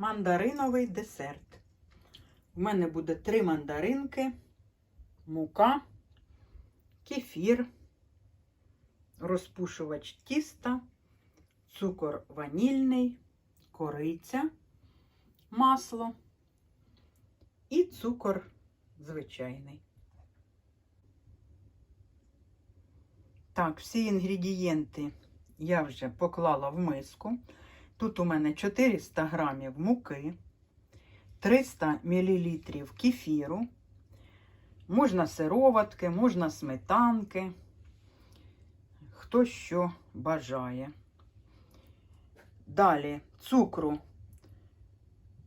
мандариновий десерт. У мене буде три мандаринки, мука, кефір, розпушувач тіста, цукор ванільний, кориця, масло і цукор звичайний. Так, всі інгредієнти я вже поклала в миску. Тут у мене 400 грамів муки, 300 мл кефіру, можна сироватки, можна сметанки, хто що бажає. Далі цукру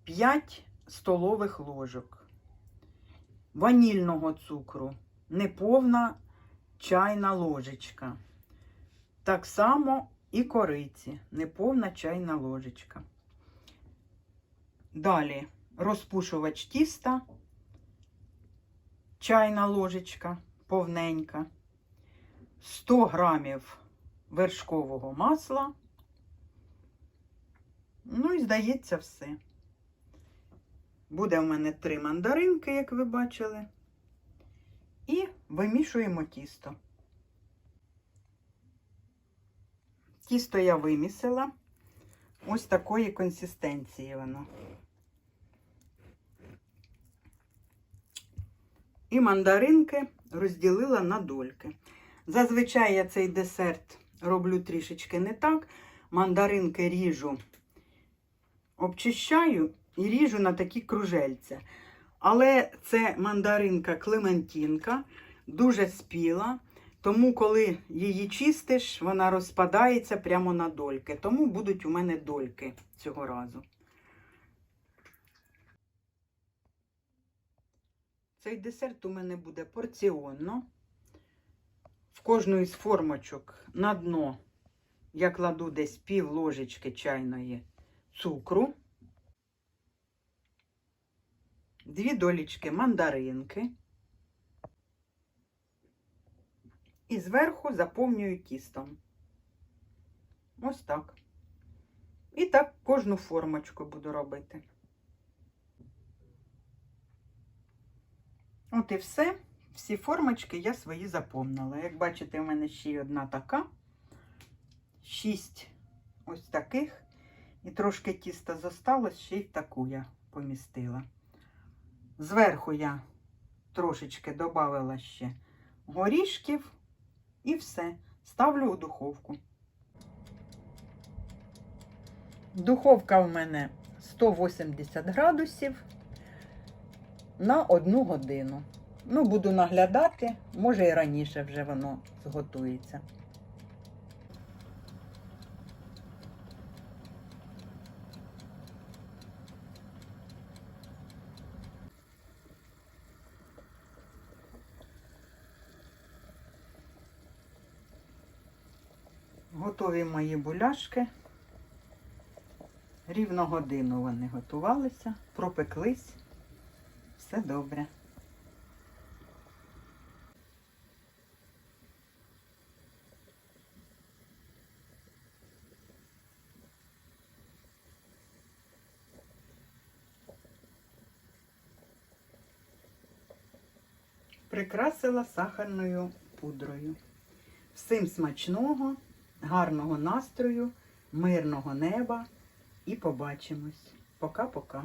5 столових ложок, ванільного цукру, неповна чайна ложечка. Так само і кориці, неповна чайна ложечка. Далі розпушувач тіста, чайна ложечка повненька, 100 грамів вершкового масла. Ну і здається, все. Буде в мене три мандаринки, як ви бачили. І вимішуємо тісто. Тісто я вимісила. Ось такої консистенції воно. І мандаринки розділила на дольки. Зазвичай я цей десерт роблю трішечки не так. Мандаринки ріжу, обчищаю і ріжу на такі кружельця. Але це мандаринка Клементінка, дуже спіла. Тому, коли її чистиш, вона розпадається прямо на дольки. Тому будуть у мене дольки цього разу. Цей десерт у мене буде порціонно. В кожну із формочок на дно я кладу десь пів ложечки чайної цукру, дві долічки мандаринки. І зверху заповнюю тістом. Ось так. І так кожну формочку буду робити. От і все. Всі формочки я свої заповнила. Як бачите, у мене ще одна така, шість ось таких. І трошки тіста зосталось, ще й таку я помістила. Зверху я трошечки додала ще горішків. І все. Ставлю у духовку. Духовка в мене 180 градусів на одну годину. Ну, буду наглядати, може і раніше вже воно зготується. Готові мої буляшки. Рівно годину вони готувалися, пропеклись. Все добре. Прикрасила сахарною пудрою. Всім смачного, гарного настрою, мирного неба і побачимось. Пока-пока.